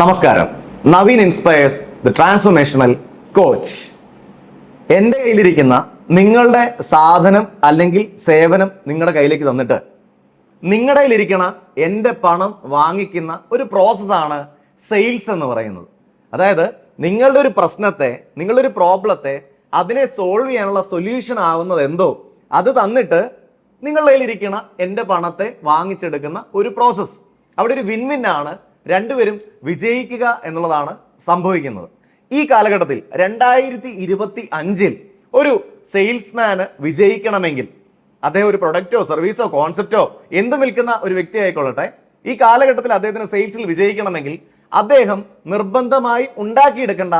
നമസ്കാരം. Naveen inspires the transformational coach എന്റെ കയ്യിലിരിക്കുന്ന നിങ്ങളുടെ സാധനം അല്ലെങ്കിൽ സേവനം നിങ്ങളുടെ കയ്യിലേക്ക് തന്നിട്ട് നിങ്ങളുടെ കയ്യിലിരിക്കണ എന്റെ പണം വാങ്ങിക്കുന്ന ഒരു പ്രോസസ്സാണ് സെയിൽസ് എന്ന് പറയുന്നത്. അതായത് നിങ്ങളുടെ ഒരു പ്രശ്നത്തെ നിങ്ങളുടെ ഒരു പ്രോബ്ലത്തെ അതിനെ സോൾവ് ചെയ്യാനുള്ള സൊല്യൂഷൻ ആവുന്നത് എന്തോ അത് തന്നിട്ട് നിങ്ങളുടെ കയ്യിലിരിക്കണ എന്റെ പണത്തെ വാങ്ങിച്ചെടുക്കുന്ന ഒരു പ്രോസസ്സ് അവിടെ ഒരു വിൻ വിൻ ആണ് രണ്ടുപേരും വിജയിക്കുക എന്നുള്ളതാണ് സംഭവിക്കുന്നത്. ഈ കാലഘട്ടത്തിൽ രണ്ടായിരത്തി ഇരുപത്തി അഞ്ചിൽ ഒരു സെയിൽസ്മാന് വിജയിക്കണമെങ്കിൽ അദ്ദേഹം ഒരു പ്രൊഡക്റ്റോ സർവീസോ കോൺസെപ്റ്റോ എന്ത് വിൽക്കുന്ന ഒരു വ്യക്തി ആയിക്കൊള്ളട്ടെ ഈ കാലഘട്ടത്തിൽ അദ്ദേഹത്തിന് സെയിൽസിൽ വിജയിക്കണമെങ്കിൽ അദ്ദേഹം നിർബന്ധമായി ഉണ്ടാക്കിയെടുക്കേണ്ട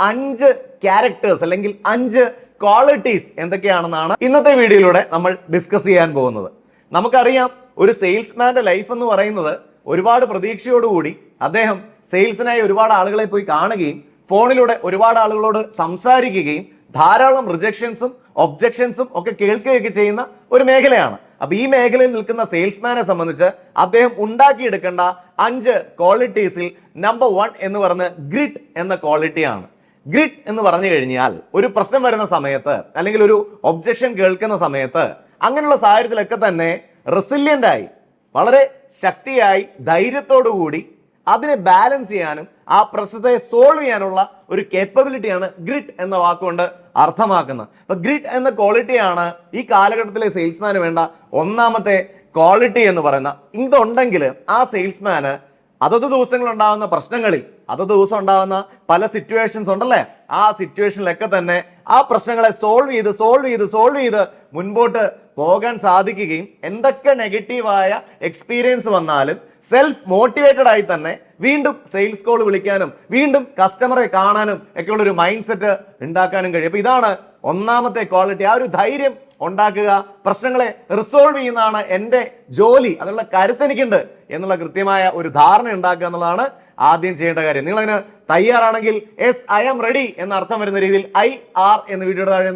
അഞ്ച് ക്യാരക്ടേഴ്സ് അല്ലെങ്കിൽ അഞ്ച് ക്വാളിറ്റീസ് എന്തൊക്കെയാണെന്നാണ് ഇന്നത്തെ വീഡിയോയിലൂടെ നമ്മൾ ഡിസ്കസ് ചെയ്യാൻ പോകുന്നത്. നമുക്കറിയാം ഒരു സെയിൽസ്മാന്റെ ലൈഫ് എന്ന് പറയുന്നത് ഒരുപാട് പ്രതീക്ഷയോടുകൂടി അദ്ദേഹം സെയിൽസിനായി ഒരുപാട് ആളുകളെ പോയി കാണുകയും ഫോണിലൂടെ ഒരുപാട് ആളുകളോട് സംസാരിക്കുകയും ധാരാളം റിജക്ഷൻസും ഒബ്ജക്ഷൻസും ഒക്കെ കേൾക്കുകയൊക്കെ ചെയ്യുന്ന ഒരു മേഖലയാണ്. അപ്പൊ ഈ മേഖലയിൽ നിൽക്കുന്ന സെയിൽസ്മാനെ സംബന്ധിച്ച് അദ്ദേഹം ഉണ്ടാക്കിയെടുക്കേണ്ട അഞ്ച് ക്വാളിറ്റീസിൽ നമ്പർ വൺ എന്ന് പറഞ്ഞ് ഗ്രിറ്റ് എന്ന ക്വാളിറ്റിയാണ്. ഗ്രിറ്റ് എന്ന് പറഞ്ഞു കഴിഞ്ഞാൽ ഒരു പ്രശ്നം വരുന്ന സമയത്ത് അല്ലെങ്കിൽ ഒരു ഒബ്ജക്ഷൻ കേൾക്കുന്ന സമയത്ത് അങ്ങനെയുള്ള സാഹചര്യത്തിലൊക്കെ തന്നെ റെസില്യന്റ് ആയി വളരെ ശക്തിയായി ധൈര്യത്തോടു കൂടി അതിനെ ബാലൻസ് ചെയ്യാനും ആ പ്രശ്നത്തെ സോൾവ് ചെയ്യാനുള്ള ഒരു കേപ്പബിലിറ്റിയാണ് ഗ്രിറ്റ് എന്ന വാക്കുകൊണ്ട് അർത്ഥമാക്കുന്നത്. അപ്പൊ ഗ്രിറ്റ് എന്ന ക്വാളിറ്റിയാണ് ഈ കാലഘട്ടത്തിലെ സെയിൽസ്മാന് വേണ്ട ഒന്നാമത്തെ ക്വാളിറ്റി എന്ന് പറയുന്ന ഇതുണ്ടെങ്കിൽ ആ സെയിൽസ്മാന് അതത് ദിവസങ്ങളുണ്ടാകുന്ന പ്രശ്നങ്ങളിൽ അതത് ദിവസം ഉണ്ടാകുന്ന പല സിറ്റുവേഷൻസ് ഉണ്ടല്ലേ? ആ സിറ്റുവേഷനിലൊക്കെ തന്നെ ആ പ്രശ്നങ്ങളെ സോൾവ് ചെയ്ത് സോൾവ് ചെയ്ത് സോൾവ് ചെയ്ത് മുൻപോട്ട് പോകാൻ സാധിക്കുകയും എന്തൊക്കെ നെഗറ്റീവായ എക്സ്പീരിയൻസ് വന്നാലും സെൽഫ് മോട്ടിവേറ്റഡ് ആയി തന്നെ വീണ്ടും സെയിൽസ് കോൾ വിളിക്കാനും വീണ്ടും കസ്റ്റമറെ കാണാനും ഒക്കെയുള്ളൊരു മൈൻഡ് സെറ്റ് ഉണ്ടാക്കാനും കഴിയും. അപ്പൊ ഇതാണ് ഒന്നാമത്തെ ക്വാളിറ്റി ആ ഒരു ധൈര്യം ഉണ്ടാക്കുക. പ്രശ്നങ്ങളെ റിസോൾവ് ചെയ്യുന്നതാണ് എന്റെ ജോലി. അതിനുള്ള കരുത്ത് എനിക്കുണ്ട് എന്നുള്ള കൃത്യമായ ഒരു ധാരണ ഉണ്ടാക്കുക എന്നുള്ളതാണ് ആദ്യം ചെയ്യേണ്ട കാര്യം. നിങ്ങൾ അതിന് തയ്യാറാണെങ്കിൽ എസ് ഐ എം റെഡി എന്ന അർത്ഥം വരുന്ന രീതിയിൽ ഐ ആർ എന്ന് വീഡിയോയുടെ താഴെ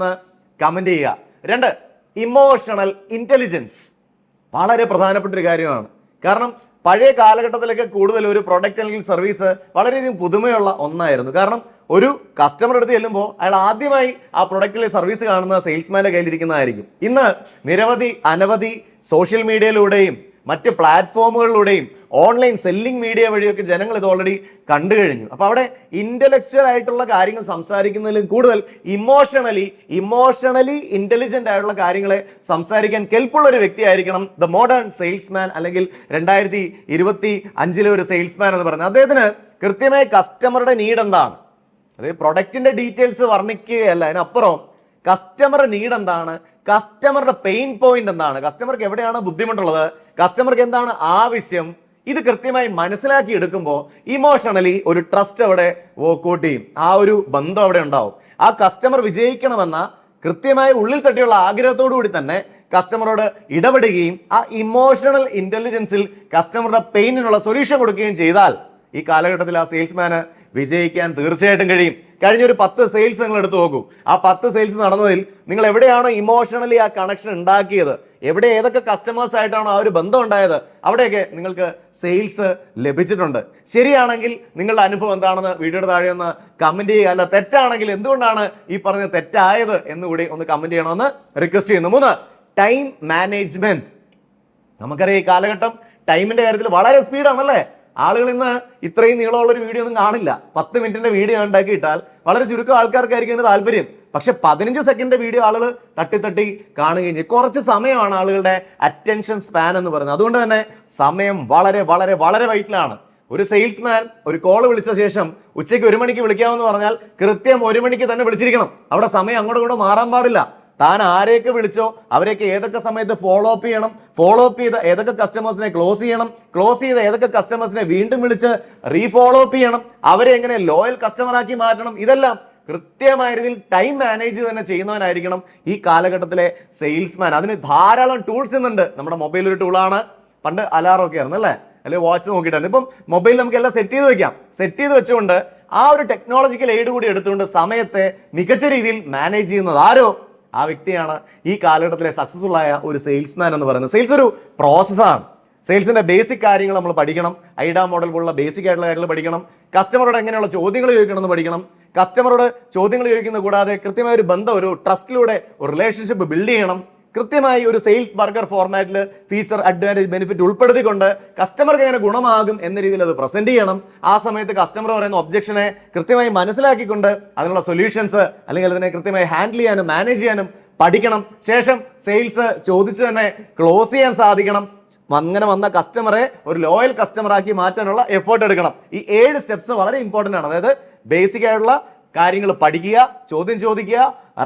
കമന്റ് ചെയ്യുക. രണ്ട് ഇമോഷണൽ ഇന്റലിജൻസ് വളരെ പ്രധാനപ്പെട്ട ഒരു കാര്യമാണ്. കാരണം പഴയ കാലഘട്ടത്തിലൊക്കെ കൂടുതൽ ഒരു പ്രൊഡക്റ്റ് അല്ലെങ്കിൽ സർവീസ് വളരെയധികം പുതുമയുള്ള ഒന്നായിരുന്നു. കാരണം ഒരു കസ്റ്റമർ അടുത്ത് ചെല്ലുമ്പോൾ അയാൾ ആദ്യമായി ആ പ്രൊഡക്റ്റിലെ സർവീസ് കാണുന്ന സെയിൽസ്മാന്റെ കയ്യിലിരിക്കുന്നതായിരിക്കും. ഇന്ന് നിരവധി അനവധി സോഷ്യൽ മീഡിയയിലൂടെയും മറ്റ് പ്ലാറ്റ്ഫോമുകളിലൂടെയും ഓൺലൈൻ സെല്ലിംഗ് മീഡിയ വഴിയൊക്കെ ജനങ്ങൾ ഇത് ഓൾറെഡി കണ്ടു കഴിഞ്ഞു. അപ്പോൾ അവിടെ ഇന്റലക്ച്വൽ ആയിട്ടുള്ള കാര്യങ്ങൾ സംസാരിക്കുന്നതിലും കൂടുതൽ ഇമോഷണലി ഇമോഷണലി ഇന്റലിജന്റ് ആയിട്ടുള്ള കാര്യങ്ങളെ സംസാരിക്കാൻ കെൽപ്പുള്ള ഒരു വ്യക്തിയായിരിക്കണം ദ മോഡേൺ സെയിൽസ്മാൻ അല്ലെങ്കിൽ രണ്ടായിരത്തി ഇരുപത്തി അഞ്ചിലെ ഒരു സെയിൽസ്മാൻ എന്ന് പറയുന്നത്. അദ്ദേഹത്തിന് കൃത്യമായി കസ്റ്റമറുടെ നീഡ് എന്താണ്? അതായത് പ്രൊഡക്റ്റിന്റെ ഡീറ്റെയിൽസ് വർണിക്കുകയല്ല അതിനപ്പുറം കസ്റ്റമറുടെ നീഡ് എന്താണ്? കസ്റ്റമറുടെ പെയിൻ പോയിന്റ് എന്താണ്? കസ്റ്റമർക്ക് എവിടെയാണ് ബുദ്ധിമുട്ടുള്ളത്? കസ്റ്റമർക്ക് എന്താണ് ആവശ്യം? ഇത് കൃത്യമായി മനസ്സിലാക്കി എടുക്കുമ്പോൾ ഇമോഷണലി ഒരു ട്രസ്റ്റ് അവിടെ വോക്കൗട്ട് ചെയ്യും. ആ ഒരു ബന്ധം അവിടെ ഉണ്ടാവും. ആ കസ്റ്റമർ വിജയിക്കണമെന്ന കൃത്യമായ ഉള്ളിൽ തട്ടിയുള്ള ആഗ്രഹത്തോടു കൂടി തന്നെ കസ്റ്റമറോട് ഇടപെടുകയും ആ ഇമോഷണൽ ഇന്റലിജൻസിൽ കസ്റ്റമറുടെ പെയിനിനുള്ള സൊല്യൂഷൻ കൊടുക്കുകയും ചെയ്താൽ ഈ കാലഘട്ടത്തിൽ ആ സെയിൽസ്മാന് വിജയിക്കാൻ തീർച്ചയായിട്ടും കഴിയും. കഴിഞ്ഞ ഒരു പത്ത് സെയിൽസ് നിങ്ങൾ എടുത്തു നോക്കൂ. ആ പത്ത് സെയിൽസ് നടന്നതിൽ നിങ്ങൾ എവിടെയാണ് ഇമോഷണലി ആ കണക്ഷൻ ഉണ്ടാക്കിയത്? എവിടെ ഏതൊക്കെ കസ്റ്റമേഴ്സ് ആയിട്ടാണോ ആ ഒരു ബന്ധം ഉണ്ടായത്? അവിടെയൊക്കെ നിങ്ങൾക്ക് സെയിൽസ് ലഭിച്ചിട്ടുണ്ട്. ശരിയാണെങ്കിൽ നിങ്ങളുടെ അനുഭവം എന്താണെന്ന് വീഡിയോയുടെ താഴെ ഒന്ന് കമന്റ് ചെയ്യുക. അല്ല തെറ്റാണെങ്കിൽ എന്തുകൊണ്ടാണ് ഈ പറഞ്ഞ തെറ്റായത് എന്നുകൂടി ഒന്ന് കമന്റ് ചെയ്യണമെന്ന് റിക്വസ്റ്റ് ചെയ്യുന്നു. മൂന്ന് ടൈം മാനേജ്മെന്റ് നമുക്കറിയാം ഈ കാലഘട്ടം ടൈമിന്റെ കാര്യത്തിൽ വളരെ സ്പീഡാണല്ലേ ആളുകൾ ഇന്ന് ഇത്രയും നീളമുള്ള ഒരു വീഡിയോ ഒന്നും കാണില്ല. പത്ത് മിനിറ്റിന്റെ വീഡിയോ ഉണ്ടാക്കിയിട്ടാൽ വളരെ ചുരുക്കം ആൾക്കാർക്കായിരിക്കും അതിന് താല്പര്യം. പക്ഷെ പതിനഞ്ച് സെക്കൻഡിന്റെ വീഡിയോ ആളുകൾ തട്ടി തട്ടി കാണുകയും ചെയ്യും. കുറച്ച് സമയമാണ് ആളുകളുടെ അറ്റൻഷൻ സ്പാൻ എന്ന് പറയുന്നത്. അതുകൊണ്ട് തന്നെ സമയം വളരെ വളരെ വളരെ വൈറ്റിലാണ് ഒരു സെയിൽസ്മാൻ ഒരു കോൾ വിളിച്ച ശേഷം ഉച്ചയ്ക്ക് ഒരു മണിക്ക് വിളിക്കാമെന്ന് പറഞ്ഞാൽ കൃത്യം ഒരു മണിക്ക് തന്നെ വിളിച്ചിരിക്കണം. അവിടെ സമയം അങ്ങോട്ടും ഇങ്ങോട്ടും മാറാൻ പാടില്ല. താൻ ആരെയൊക്കെ വിളിച്ചോ അവരെയൊക്കെ ഏതൊക്കെ സമയത്ത് ഫോളോ അപ്പ് ചെയ്യണം ഫോളോ അപ്പ് ചെയ്ത് ഏതൊക്കെ കസ്റ്റമേഴ്സിനെ ക്ലോസ് ചെയ്യണം ക്ലോസ് ചെയ്ത് ഏതൊക്കെ കസ്റ്റമേഴ്സിനെ വീണ്ടും വിളിച്ച് റീഫോളോ അപ്പ് ചെയ്യണം അവരെ എങ്ങനെ ലോയൽ കസ്റ്റമർ ആക്കി മാറ്റണം ഇതെല്ലാം കൃത്യമായ രീതിയിൽ ടൈം മാനേജ് തന്നെ ചെയ്യുന്നവനായിരിക്കണം ഈ കാലഘട്ടത്തിലെ സെയിൽസ്മാൻ അതിന് ധാരാളം ടൂൾസ് ഇന്നുണ്ട്. നമ്മുടെ മൊബൈൽ ഒരു ടൂളാണ് പണ്ട് അലാറം ഒക്കെ ആയിരുന്നു അല്ലേ? അല്ലെങ്കിൽ വാച്ച് നോക്കിയിട്ടായിരുന്നു. ഇപ്പം മൊബൈൽ നമുക്ക് എല്ലാം സെറ്റ് ചെയ്ത് വെക്കാം. സെറ്റ് ചെയ്ത് വെച്ചുകൊണ്ട് ആ ഒരു ടെക്നോളജിക്കൽ എയ്ഡ് കൂടി എടുത്തുകൊണ്ട് സമയത്തെ മികച്ച രീതിയിൽ മാനേജ് ചെയ്യുന്നത് ആരോ? ആ വ്യക്തിയാണ് ഈ കാലഘട്ടത്തിലെ സക്സസ്ഫുൾ ആയ ഒരു സെയിൽസ്മാൻ എന്ന് പറയുന്നത്. സെയിൽസ് ഒരു പ്രോസസ്സാണ് സെയിൽസിന്റെ ബേസിക് കാര്യങ്ങൾ നമ്മൾ പഠിക്കണം. ഐഡ മോഡൽ പോലുള്ള ബേസിക് ആയിട്ടുള്ള കാര്യങ്ങൾ പഠിക്കണം. കസ്റ്റമറോട് എങ്ങനെയുള്ള ചോദ്യങ്ങൾ ചോദിക്കണമെന്ന് പഠിക്കണം. കസ്റ്റമറോട് ചോദ്യങ്ങൾ ചോദിക്കുന്നത് കൂടാതെ കൃത്യമായ ഒരു ബന്ധം ഒരു ട്രസ്റ്റിലൂടെ ഒരു റിലേഷൻഷിപ്പ് ബിൽഡ് ചെയ്യണം. കൃത്യമായി ഒരു സെയിൽസ് ബർഗർ ഫോർമാറ്റിൽ ഫീച്ചർ അഡ്വാന്റേജ് ബെനിഫിറ്റ് ഉൾപ്പെടുത്തിക്കൊണ്ട് കസ്റ്റമർക്ക് എങ്ങനെ ഗുണമാകും എന്ന രീതിയിൽ അത് പ്രസന്റ് ചെയ്യണം. ആ സമയത്ത് കസ്റ്റമർ പറയുന്ന ഒബ്ജക്ഷനെ കൃത്യമായി മനസ്സിലാക്കിക്കൊണ്ട് അതിനുള്ള സൊല്യൂഷൻസ് അല്ലെങ്കിൽ അതിനെ കൃത്യമായി ഹാൻഡിൽ ചെയ്യാനും മാനേജ് ചെയ്യാനും പഠിക്കണം. ശേഷം സെയിൽസ് ചോദിച്ച് തന്നെ ക്ലോസ് ചെയ്യാൻ സാധിക്കണം. അങ്ങനെ വന്ന കസ്റ്റമറെ ഒരു ലോയൽ കസ്റ്റമറാക്കി മാറ്റാനുള്ള എഫേർട്ട് എടുക്കണം. ഈ ഏഴ് സ്റ്റെപ്സ് വളരെ ഇമ്പോർട്ടന്റ് ആണ്. അതായത് ബേസിക് കാര്യങ്ങൾ പഠിക്കുക ചോദ്യം ചോദിക്കുക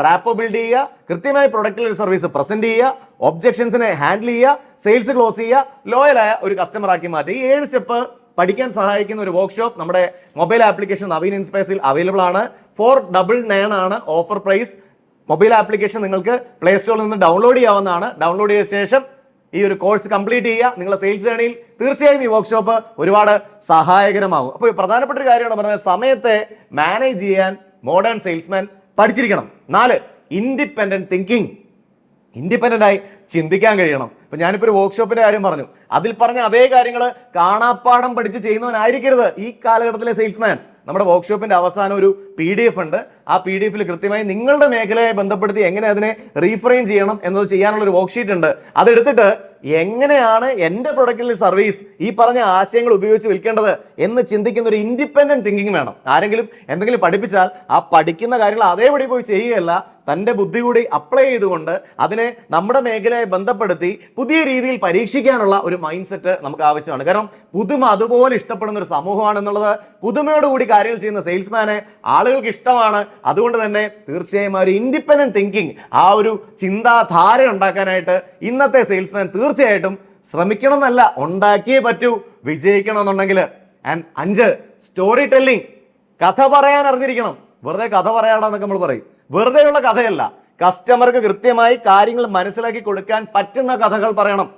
റാപ്പ് ബിൽഡ് ചെയ്യുക കൃത്യമായി പ്രൊഡക്റ്റിൽ സർവീസ് പ്രസന്റ് ചെയ്യുക ഒബ്ജെക്ഷൻസിനെ ഹാൻഡിൽ ചെയ്യുക സെയിൽസ് ക്ലോസ് ചെയ്യുക ലോയലായ ഒരു കസ്റ്റമർ ആക്കി മാറ്റുക. ഈ ഏഴ് സ്റ്റെപ്പ് പഠിക്കാൻ സഹായിക്കുന്ന ഒരു വർക്ക്ഷോപ്പ് നമ്മുടെ മൊബൈൽ ആപ്ലിക്കേഷൻ നവീൻ ഇൻസ്പേസിൽ അവൈലബിൾ ആണ്. ഫോർ ഡബിൾ നയൻ ആണ് ഓഫർ പ്രൈസ് മൊബൈൽ ആപ്ലിക്കേഷൻ നിങ്ങൾക്ക് പ്ലേ സ്റ്റോറിൽ നിന്ന് ഡൗൺലോഡ് ചെയ്യാവുന്നതാണ്. ഡൗൺലോഡ് ചെയ്ത ശേഷം ഈ ഒരു കോഴ്സ് കംപ്ലീറ്റ് ചെയ്യുക നിങ്ങളുടെ സെയിൽസ് ജേണിയിൽ തീർച്ചയായും ഈ വർക്ക്ഷോപ്പ് ഒരുപാട് സഹായകരമാകും. അപ്പോൾ പ്രധാനപ്പെട്ട ഒരു കാര്യമാണ് പറഞ്ഞത് സമയത്തെ മാനേജ് ചെയ്യാൻ മോഡേൺ സെയിൽസ്മാൻ പഠിച്ചിരിക്കണം. നാല് ഇൻഡിപെൻഡന്റ് തിങ്കിങ് ഇൻഡിപെൻഡന്റ് ആയി ചിന്തിക്കാൻ കഴിയണം. ഇപ്പൊ ഞാനിപ്പോൾ ഒരു വർക്ക്ഷോപ്പിന്റെ കാര്യം പറഞ്ഞു. അതിൽ പറഞ്ഞ അതേ കാര്യങ്ങൾ കാണാപ്പാടം പഠിച്ച് ചെയ്യുന്നവനായിരിക്കരുത് ഈ കാലഘട്ടത്തിലെ സെയിൽസ്മാൻ നമ്മുടെ വർക്ക്ഷോപ്പിന്റെ അവസാനം ഒരു പി ഡി എഫ് ഉണ്ട്. ആ പി ഡി എഫിൽ കൃത്യമായി നിങ്ങളുടെ മേഖലയെ ബന്ധപ്പെടുത്തി എങ്ങനെ അതിനെ റീഫ്രെയിം ചെയ്യണം എന്നത് ചെയ്യാനുള്ള ഒരു വർക്ക്ഷീറ്റ് ഉണ്ട്. അതെടുത്തിട്ട് എങ്ങനെയാണ് എന്റെ പ്രൊഡക്റ്റിൽ സർവീസ് ഈ പറഞ്ഞ ആശയങ്ങൾ ഉപയോഗിച്ച് വിൽക്കേണ്ടത് എന്ന് ചിന്തിക്കുന്ന ഒരു ഇൻഡിപെൻഡന്റ് തിങ്കിങ് വേണം. ആരെങ്കിലും എന്തെങ്കിലും പഠിപ്പിച്ചാൽ ആ പഠിക്കുന്ന കാര്യങ്ങൾ അതേപടി പോയി ചെയ്യുകയല്ല തന്റെ ബുദ്ധി കൂടി അപ്ലൈ ചെയ്തുകൊണ്ട് അതിനെ നമ്മുടെ മേഖലയെ ബന്ധപ്പെടുത്തി പുതിയ രീതിയിൽ പരീക്ഷിക്കാനുള്ള ഒരു മൈൻഡ് സെറ്റ് നമുക്ക് ആവശ്യമാണ്. കാരണം പുതുമ അതുപോലെ ഇഷ്ടപ്പെടുന്ന ഒരു സമൂഹമാണെന്നുള്ളത് പുതുമയോടുകൂടി കാര്യങ്ങൾ ചെയ്യുന്ന സെയിൽസ്മാനെ ആളുകൾക്ക് ഇഷ്ടമാണ്. അതുകൊണ്ട് തന്നെ തീർച്ചയായും ആ ഒരു ഇൻഡിപെൻഡന്റ് തിങ്കിങ് ആ ഒരു ചിന്താധാര ഉണ്ടാക്കാനായിട്ട് ഇന്നത്തെ സെയിൽസ്മാൻ തീർച്ചയായിട്ടും ശ്രമിക്കണം എന്നല്ല ഉണ്ടാക്കിയേ പറ്റൂ വിജയിക്കണം എന്നുണ്ടെങ്കിൽ ആൻഡ് അഞ്ച് സ്റ്റോറി ടെല്ലിംഗ് കഥ പറയാൻ അറിഞ്ഞിരിക്കണം. വെറുതെ കഥ പറയാണെന്നൊക്കെ നമ്മൾ പറയും. വെറുതെയുള്ള കഥയല്ല. കസ്റ്റമർക്ക് കൃത്യമായി കാര്യങ്ങൾ മനസ്സിലാക്കി കൊടുക്കാൻ പറ്റുന്ന കഥകൾ പറയണം.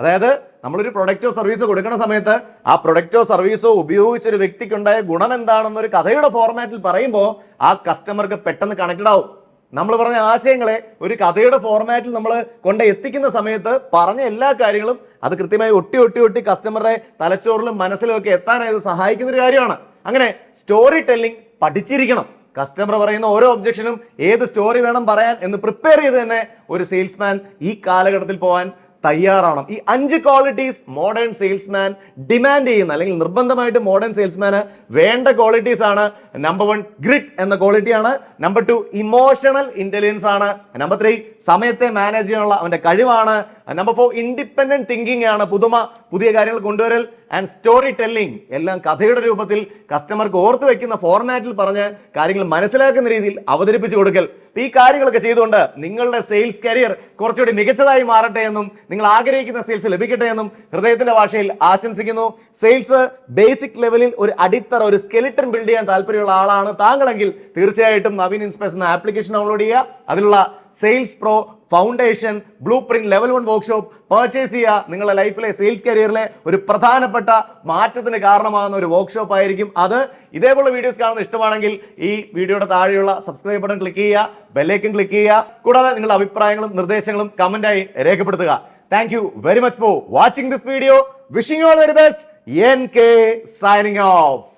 അതായത് നമ്മളൊരു പ്രൊഡക്റ്റോ സർവീസോ കൊടുക്കുന്ന സമയത്ത് ആ പ്രൊഡക്റ്റോ സർവീസോ ഉപയോഗിച്ച ഒരു വ്യക്തിക്കുണ്ടായ ഗുണം എന്താണെന്നൊരു കഥയുടെ ഫോർമാറ്റിൽ പറയുമ്പോൾ ആ കസ്റ്റമർക്ക് പെട്ടെന്ന് കണക്റ്റഡ് ആവും. നമ്മൾ പറഞ്ഞ ആശയങ്ങളെ ഒരു കഥയുടെ ഫോർമാറ്റിൽ നമ്മൾ കൊണ്ട് എത്തിക്കുന്ന സമയത്ത് പറഞ്ഞ എല്ലാ കാര്യങ്ങളും അത് കൃത്യമായി ഒട്ടി ഒട്ടി ഒട്ടി കസ്റ്റമറുടെ തലച്ചോറിലും മനസ്സിലും ഒക്കെ എത്താനായത് സഹായിക്കുന്ന ഒരു കാര്യമാണ്. അങ്ങനെ സ്റ്റോറി ടെല്ലിംഗ് പഠിച്ചിരിക്കണം. കസ്റ്റമർ പറയുന്ന ഓരോ ഒബ്ജക്ഷനും ഏത് സ്റ്റോറി വേണം പറയാൻ എന്ന് പ്രിപ്പയർ ചെയ്ത് തന്നെ ഒരു സെയിൽസ്മാൻ ഈ കാലഘട്ടത്തിൽ പോകാൻ തയ്യാറാണ് ഈ അഞ്ച് ക്വാളിറ്റീസ് മോഡേൺ സെയിൽസ്മാൻ ഡിമാൻഡ് ചെയ്യുന്ന അല്ലെങ്കിൽ നിർബന്ധമായിട്ട് മോഡേൺ സെയിൽസ്മാന് വേണ്ട ക്വാളിറ്റീസ് ആണ്. നമ്പർ വൺ ഗ്രിഡ് എന്ന ക്വാളിറ്റിയാണ് നമ്പർ ടു ഇമോഷണൽ ഇന്റലിജൻസ് ആണ്. നമ്പർ ത്രീ സമയത്തെ മാനേജ് ചെയ്യാനുള്ള അവന്റെ കഴിവാണ്. നമ്പർ ഫോർ ഇൻഡിപെൻഡന്റ് തിങ്കിങ് ആണ് പുതുമ പുതിയ കാര്യങ്ങൾ കൊണ്ടുവരൽ ആൻഡ് സ്റ്റോറി ടെല്ലിംഗ് എല്ലാം കഥയുടെ രൂപത്തിൽ കസ്റ്റമർക്ക് ഓർത്ത് വെക്കുന്ന ഫോർമാറ്റിൽ പറഞ്ഞ് കാര്യങ്ങൾ മനസ്സിലാക്കുന്ന രീതിയിൽ അവതരിപ്പിച്ച് കൊടുക്കൽ. ഈ കാര്യങ്ങളൊക്കെ ചെയ്തുകൊണ്ട് നിങ്ങളുടെ സെയിൽസ് കരിയർ കുറച്ചുകൂടി മികച്ചതായി മാറട്ടെ എന്നും നിങ്ങൾ ആഗ്രഹിക്കുന്ന സെയിൽസ് ലഭിക്കട്ടെ എന്നും ഹൃദയത്തിന്റെ ഭാഷയിൽ ആശംസിക്കുന്നു. സെയിൽസ് ബേസിക് ലെവലിൽ ഒരു അടിത്തറ ഒരു സ്കെലിട്ടൺ ബിൽഡ് ചെയ്യാൻ താല്പര്യമുള്ള ആളാണ് താങ്കളെങ്കിൽ തീർച്ചയായിട്ടും നവീൻ ഇൻസ്പെസ് എന്ന ആപ്ലിക്കേഷൻ ഡൗൺലോഡ് ചെയ്യുക. അതിലുള്ള sales pro foundation blueprint level one workshop purchase ചെയ്യുക. നിങ്ങളുടെ ലൈഫിലെ സെയിൽസ് കരിയറിലെ ഒരു പ്രധാനപ്പെട്ട മാറ്റത്തിന് കാരണമാകുന്ന ഒരു വർക്ക്ഷോപ്പ് ആയിരിക്കും അത്. ഇതേപോലെ വീഡിയോസ് കാണുന്ന ഇഷ്ടമാണെങ്കിൽ ഈ വീഡിയോയുടെ താഴെയുള്ള സബ്സ്ക്രൈബ് ബട്ടൺ ക്ലിക്ക് ചെയ്യുക ബെല്ലൈക്കൻ ക്ലിക്ക് ചെയ്യുക. കൂടാതെ നിങ്ങളുടെ അഭിപ്രായങ്ങളും നിർദ്ദേശങ്ങളും കമന്റായി രേഖപ്പെടുത്തുക. Thank you very much for watching this video wishing all very best N K signing off